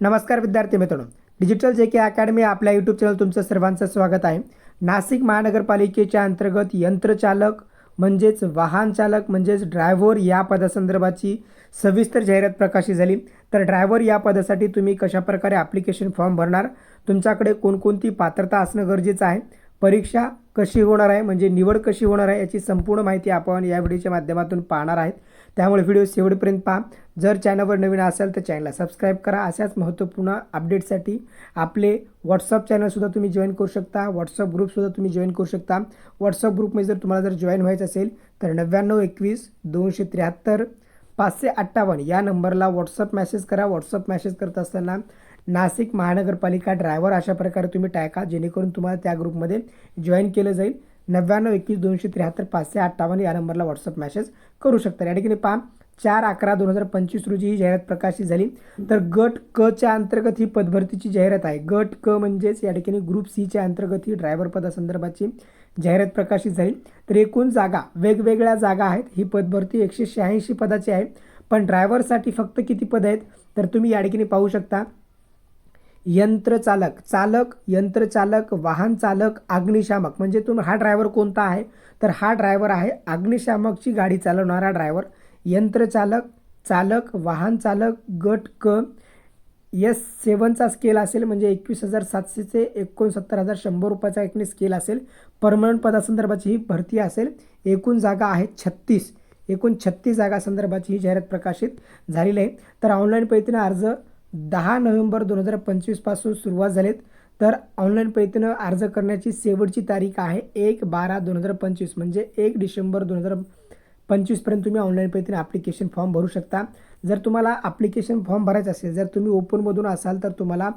नमस्कार विद्यार्थी मित्रांनो. डिजिटल जे के अकॅडमी आपल्या यूट्यूब चॅनल तुमचं सर्वांचं स्वागत आहे. नाशिक महानगरपालिकेच्या अंतर्गत यंत्रचालक म्हणजेच वाहन चालक म्हणजेच ड्रायव्हर या पदासंदर्भाची सविस्तर जाहिरात प्रकाशित झाली. तर ड्रायव्हर या पदासाठी तुम्ही कशाप्रकारे ॲप्लिकेशन फॉर्म भरणार? तुमच्याकडे कोणकोणती पात्रता असणं गरजेचं आहे? परीक्षा कशी होणार आहे? म्हणजे निवड कशी होणार आहे? याची संपूर्ण माहिती आपण या व्हिडिओच्या माध्यमातून पाहणार आहेत. त्यामुळे व्हिडिओ शेवटपर्यंत पहा. जर चॅनलवर नवीन असाल तर चॅनलला सबस्क्राईब करा. अशाच महत्त्वपूर्ण अपडेटसाठी आपले व्हॉट्सअप चॅनलसुद्धा तुम्ही जॉईन करू शकता. व्हॉट्सअप ग्रुपसुद्धा तुम्ही जॉईन करू शकता. व्हॉट्सअप ग्रुपमध्ये जर तुम्हाला जर जॉईन व्हायचं असेल तर नव्याण्णव एकवीस दोनशे त्र्याहत्तर पाचशे अठ्ठावन्न या नंबरला व्हॉट्सअप मॅसेज करा. व्हॉट्सअप मॅसेज करत असताना नाशिक महानगरपालिका ड्रायव्हर अशा प्रकारे तुम्ही टाका जेणेकरून तुम्हाला त्या ग्रुपमध्ये जॉईन केलं जाईल. नव्याण्णव एकवीस दोनशे त्र्याहत्तर पाचशे अठ्ठावन्न या नंबरला व्हॉट्सअप मॅसेज करू शकता. या ठिकाणी पहा चार अकरा दोन हजार पंचवीस रोजी ही जाहिरात प्रकाशित झाली. तर गट क च्या अंतर्गत ही पदभरतीची जाहिरात आहे. गट क म्हणजेच या ठिकाणी ग्रुप सीच्या अंतर्गत ही ड्रायव्हर पदासंदर्भाची जाहिरात प्रकाशित झाली. तर एकूण जागा वेगवेगळ्या जागा आहेत. ही पदभरती एकशे शहाऐंशी पदाची आहे. पण ड्रायव्हरसाठी फक्त किती पद आहेत? तर तुम्ही या ठिकाणी पाहू शकता यंत्रचालक चालक यंत्रचालक वाहन चालक अग्निशामक. म्हणजे तुम्ही हा ड्रायव्हर कोणता आहे? तर हा ड्रायव्हर आहे अग्निशामकची गाडी चालवणारा ड्रायव्हर. यंत्रचालक चालक वाहन चालक गट क. एस सेवनचा स्केल असेल म्हणजे एकवीस हजार सातशे एकोणसत्तर हजार शंभर रुपयाचा एकने स्केल असेल. परमनंट पदासंदर्भाची ही भरती असेल. एकूण जागा आहेत छत्तीस. एकूण छत्तीस जागा संदर्भाची ही जाहिरात प्रकाशित झालेली आहे. तर ऑनलाईन पद्धतीनं अर्ज दहा नोव्हेंबर दोन हजार पंचवीसपासून सुरुवात झालेत. तर ऑनलाईन पद्धतीनं अर्ज करण्याची शेवटची तारीख आहे एक बारा दोन हजार पंचवीस. म्हणजे एक डिसेंबर दोन हजार पंचवीसपर्यंत तुम्ही ऑनलाईन पद्धतीने ॲप्लिकेशन फॉर्म भरू शकता. जर तुम्हाला ॲप्लिकेशन फॉर्म भरायचं असेल जर तुम्ही ओपनमधून असाल तर तुम्हाला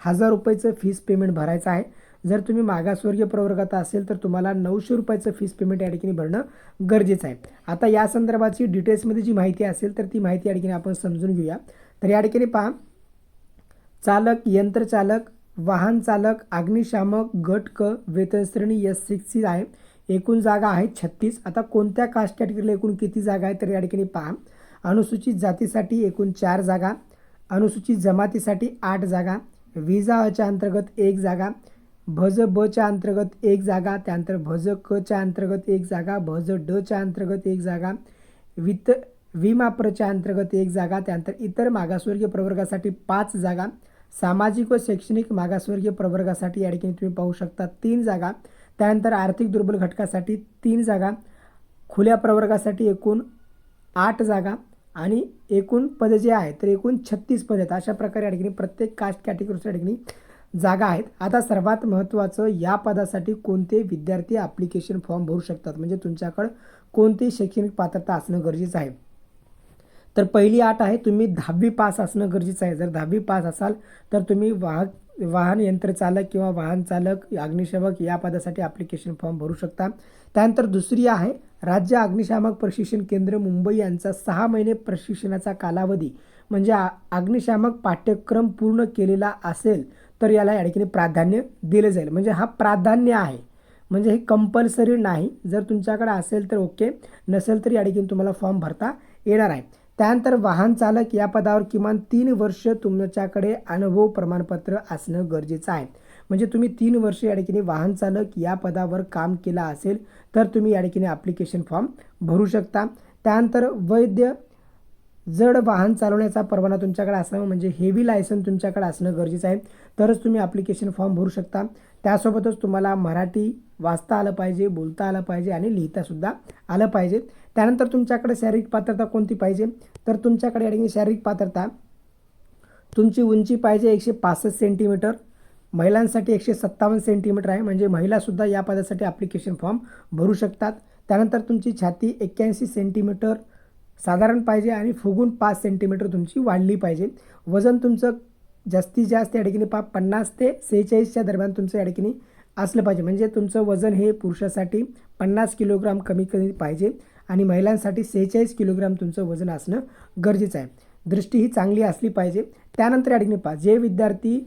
हजार रुपयाचं फीस पेमेंट भरायचं आहे. जर तुम्ही मागासवर्गीय प्रवर्गात असेल तर तुम्हाला नऊशे रुपयाचं फीस पेमेंट या ठिकाणी भरणं गरजेचं आहे. आता या संदर्भाची डिटेल्समध्ये जी माहिती असेल तर ती माहिती या ठिकाणी आपण समजून घेऊया. तर या ठिकाणी पहा चालक यंत्रचालक वाहन चालक अग्निशामक गट क वेतन एस सिक्सची आहे. एकूण जागा आहेत छत्तीस. आता कोणत्या कास्ट कॅटेगरीला एकूण किती जागा आहेत तर या ठिकाणी पहा. अनुसूचित जातीसाठी एकूण चार जागा अनुसूचित जमातीसाठी आठ जागा विजा अच्या अंतर्गत एक जागा भज ब च्या अंतर्गत एक जागा त्यानंतर भज क च्या अंतर्गत एक जागा भज ड च्या अंतर्गत एक जागा वित विमाप्रच्या अंतर्गत एक जागा त्यानंतर इतर मागासवर्गीय प्रवर्गासाठी पाच जागा. सामाजिक व शैक्षणिक मागासवर्गीय प्रवर्गासाठी या ठिकाणी तुम्ही पाहू शकता तीन जागा. त्यानंतर आर्थिक दुर्बल घटकासाठी तीन जागा. खुल्या प्रवर्गासाठी एकूण आठ जागा आणि एकूण पदे जे आहेत तर एकूण छत्तीस पदे आहेत. अशा प्रकारे या ठिकाणी प्रत्येक कास्ट कॅटेगरीच्या ठिकाणी जागा आहेत. आता सर्वात महत्त्वाचं या पदासाठी कोणते विद्यार्थी ॲप्लिकेशन फॉर्म भरू शकतात? म्हणजे तुमच्याकडं कोणती शैक्षणिक पात्रता असणं गरजेचं आहे? तर पहिली आठ आहे तुम्ही दहावी पास असणं गरजेचं आहे. जर दहावी पास असाल तर तुम्ही वाहक वाहन यंत्रचालक किंवा वाहन चालक अग्निशामक या पदासाठी ॲप्लिकेशन फॉर्म भरू शकता. त्यानंतर दुसरी आहे राज्य अग्निशामक प्रशिक्षण केंद्र मुंबई यांचा सहा महिने प्रशिक्षणाचा कालावधी. म्हणजे आ अग्निशामक पाठ्यक्रम पूर्ण केलेला असेल तर याला या ठिकाणी प्राधान्य दिलं जाईल. म्हणजे हा प्राधान्य आहे. म्हणजे हे कंपल्सरी नाही. जर तुमच्याकडे असेल तर ओके नसेल तर या ठिकाणी तुम्हाला फॉर्म भरता येणार आहे. त्यानंतर वाहन चालक या पदावर किमान तीन वर्ष तुमच्याकडे अनुभव प्रमाणपत्र असणं गरजेचं आहे. म्हणजे तुम्ही तीन वर्ष या ठिकाणी वाहन चालक या पदावर काम केलं असेल तर तुम्ही या ठिकाणी ॲप्लिकेशन फॉर्म भरू शकता. त्यानंतर वैद्य जड वाहन चालवण्याचा परवाना तुमच्याकडे असावा म्हणजे हेवी लायसन तुमच्याकडे असणं गरजेचं आहे. तरच तुम्ही ॲप्लिकेशन फॉर्म भरू शकता. त्यासोबतच तुम्हाला मराठी वाचता आलं पाहिजे बोलता आलं पाहिजे आणि लिहितासुद्धा आलं पाहिजे. त्यानंतर तुमच्याकडे शारीरिक पात्रता कोणती पाहिजे? तर तुमच्याकडे या ठिकाणी शारीरिक पात्रता. तुमची उंची पाहिजे एकशे पासष्ट सेंटीमीटर महिलांसाठी एकशे सत्तावन्न सेंटीमीटर आहे म्हणजे महिलासुद्धा या पदासाठी ॲप्लिकेशन फॉर्म भरू शकतात. त्यानंतर तुमची छाती एक्क्याऐंशी सेंटीमीटर साधारण पाहिजे आणि फुगून पाच सेंटीमीटर तुमची वाढली पाहिजे. वजन तुमचं जास्तीत जास्त या ठिकाणी पा पन्नास ते सेहेचाळीसच्या दरम्यान तुमचं या ठिकाणी असलं पाहिजे. म्हणजे तुमचं वजन हे पुरुषासाठी पन्नास किलोग्राम कमी कमी पाहिजे आणि महिलांसाठी सेहेचाळीस किलोग्राम तुमचं वजन असणं गरजेचं आहे. दृष्टी ही चांगली असली पाहिजे. त्यानंतर या ठिकाणी पहा जे विद्यार्थी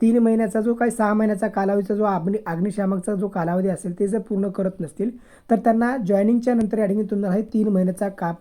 तीन महिन्याचा जो काही सहा महिन्याचा कालावधीचा जो अग्नि अग्निशामकचा जो कालावधी असेल ते जर पूर्ण करत नसतील तर त्यांना जॉईनिंगच्या नंतर या ठिकाणी तुम्हाला हे तीन महिन्याचा का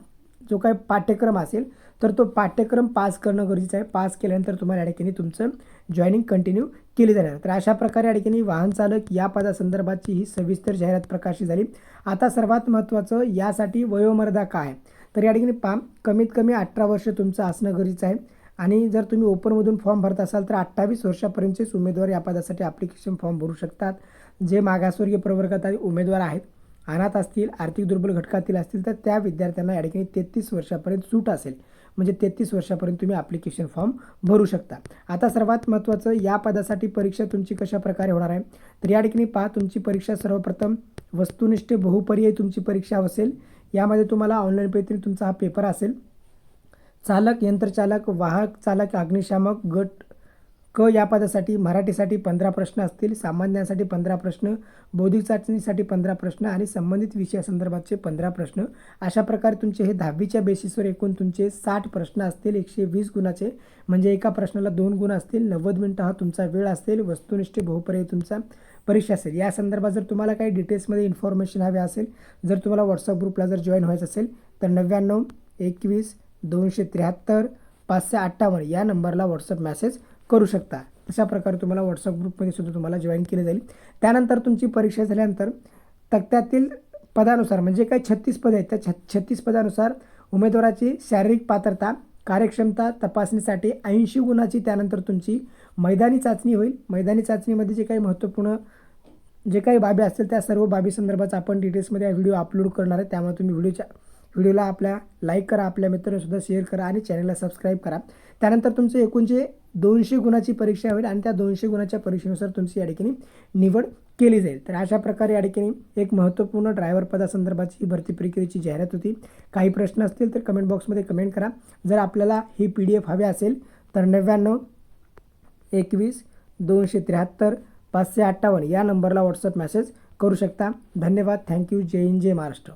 जो काही पाठ्यक्रम असेल तर तो पाठ्यक्रम पास करणं गरजेचं आहे. पास केल्यानंतर तुम्हाला या ठिकाणी तुमचं जॉईनिंग कंटिन्यू केली जाणार. तर अशा प्रकारे या ठिकाणी वाहन चालक या पदासंदर्भाची ही सविस्तर जाहिरात प्रकाशित झाली. आता सर्वात महत्त्वाचं यासाठी वयोमर्यादा काय आहे? तर या ठिकाणी पा कमीत कमी अठरा वर्ष तुमचं असणं गरजेचं आहे. आणि जर तुम्ही ओपनमधून फॉर्म भरत असाल तर अठ्ठावीस वर्षापर्यंतचेच उमेदवार या पदासाठी ॲप्लिकेशन फॉर्म भरू शकतात. जे मागासवर्गीय प्रवर्गात उमेदवार आहेत अनाथ असतील आर्थिक दुर्बल घटकातील असतील तर त्या विद्यार्थ्यांना या ठिकाणी तेहतीस वर्षापर्यंत सूट असेल. म्हणजे तेहतीस वर्षापर्यंत तुम्ही ॲप्लिकेशन फॉर्म भरू शकता. आता सर्वात महत्त्वाचं या पदासाठी परीक्षा तुमची कशा प्रकारे होणार आहे? तर या ठिकाणी पहा तुमची परीक्षा सर्वप्रथम वस्तुनिष्ठ बहुपर्यायी तुमची परीक्षा असेल. यामध्ये तुम्हाला ऑनलाईन पद्धतीने तुमचा हा पेपर असेल. चालक यंत्रचालक वाहक चालक अग्निशामक गट क या पदासाठी मराठीसाठी पंधरा प्रश्न असतील सामान्यांसाठी पंधरा प्रश्न बौद्धिक चाचणीसाठी पंधरा प्रश्न आणि संबंधित विषयासंदर्भातचे पंधरा प्रश्न. अशा प्रकारे तुमचे हे दहावीच्या बेसिसवर एकूण तुमचे साठ प्रश्न असतील एकशे वीस गुणाचे. म्हणजे एका प्रश्नाला दोन गुण असतील नव्वद मिनटं हा तुमचा वेळ असेल वस्तुनिष्ठ बहुपर्याय तुमचा परीक्षा असेल. या संदर्भात जर तुम्हाला काही डिटेल्समध्ये इन्फॉर्मेशन हवे असेल जर तुम्हाला व्हॉट्सअप ग्रुपला जर जॉईन व्हायचं असेल तर नव्याण्णव एकवीस दोनशे त्र्याहत्तर पाचशे अठ्ठावन्न या नंबरला व्हॉट्सअप मेसेज करू शकता. अशा प्रकारे तुम्हाला व्हॉट्सअप ग्रुपमध्ये सुद्धा तुम्हाला जॉईन केलं जाईल. त्यानंतर तुमची परीक्षा झाल्यानंतर तक्त्यातील पदानुसार म्हणजे काही छत्तीस पद आहेत त्या छ छत्तीस पदानुसार उमेदवाराची शारीरिक पात्रता कार्यक्षमता तपासणीसाठी ऐंशी गुणाची त्यानंतर तुमची मैदानी चाचणी होईल. मैदानी चाचणीमध्ये जे काही महत्त्वपूर्ण जे काही बाबी असतील त्या सर्व बाबी संदर्भात आपण डिटेल्समध्ये हा व्हिडिओ अपलोड करणार आहे. त्यामुळे तुम्ही व्हिडिओच्या व्हिडिओला आपल्या लाईक करा आपल्या मित्रांसुद्धा शेअर करा आणि चॅनलला सबस्क्राईब करा. त्यानंतर तुमचं एकूण जे दोनशे गुणाची परीक्षा होईल आणि त्या दोनशे गुणाच्या परीक्षेनुसार तुमची या ठिकाणी निवड केली जाईल. तर अशा प्रकारे या ठिकाणी एक महत्त्वपूर्ण ड्रायव्हर पदासंदर्भाची ही भरती प्रक्रियेची जाहिरात होती. काही प्रश्न असतील तर कमेंट बॉक्समध्ये कमेंट करा. जर आपल्याला ही पी डी एफ हवी असेल तर नव्याण्णव एकवीस दोनशे त्र्याहत्तर पाचशे अठ्ठावन्न या नंबरला व्हॉट्सअप मेसेज करू शकता. धन्यवाद. थँक्यू जय हिंद जय महाराष्ट्र.